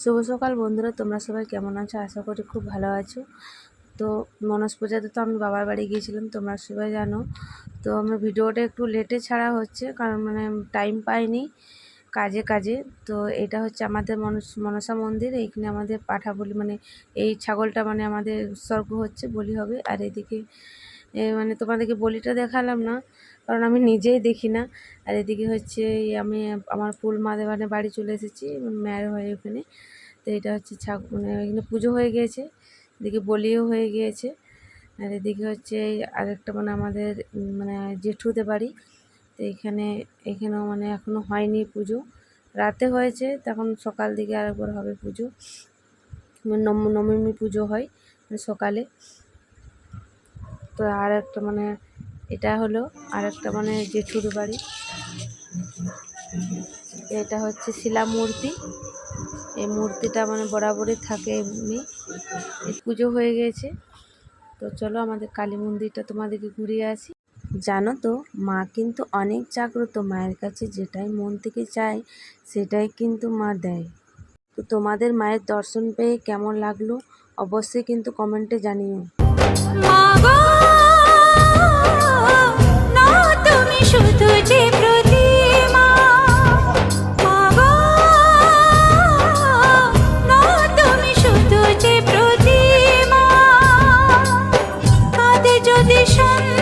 শুভ সকাল বন্ধুরা, তোমরা সবাই কেমন আছো? আশা করি খুব ভালো আছো। তো মনস পূজাতে তো আমি বাবার বাড়ি গিয়েছিলাম, তোমরা সবাই জানো। তো আমার ভিডিওটা একটু লেটে ছাড়া হচ্ছে, কারণ মানে টাইম পাইনি কাজে কাজে। তো এটা হচ্ছে আমাদের মনস মনসা মন্দির, এইখানে আমাদের পাঠা বলি মানে এই ছাগলটা মানে আমাদের উৎসর্গ হচ্ছে, বলি হবে। আর এদিকে মানে তোমাদেরকে বলিটা দেখালাম না কারণ আমি নিজেই দেখি না। আর এদিকে হচ্ছে আমি আমার ফুল মাদেবানে বাড়ি চলে এসেছি, মায়ের হয় ওখানে। তো এটা হচ্ছে ছাগ মানে এখানে পুজো হয়ে গিয়েছে, এদিকে বলিও হয়ে গিয়েছে। আর এদিকে হচ্ছে আরেকটা মানে আমাদের মানে জেঠুদের বাড়ি। তো এখানে, এখানেও মানে এখনও হয়নি পুজো। রাতে হয়েছে, তখন সকাল দিকে আরেকবার হবে পুজো। মানে নবমী পুজো হয় মানে সকালে। তো আর একটা মানে এটা হলো আর একটা মানে জেঠুর বাড়ি। এটা হচ্ছে শিলা মূর্তি। এই মূর্তিটা মানে বরাবরই থাকে এমনি। পুজো হয়ে গেছে। তো চলো আমাদের কালী মন্দিরটা তোমাদেরকে ঘুরিয়ে আসি। জানো তো, মা কিন্তু অনেক জাগ্রত মায়ের কাছে যেটাই মন থেকে চায় সেটাই কিন্তু মা দেয়। তো তোমাদের মায়ের দর্শন পেয়ে কেমন লাগল অবশ্যই কিন্তু কমেন্টে জানিও। Yeah.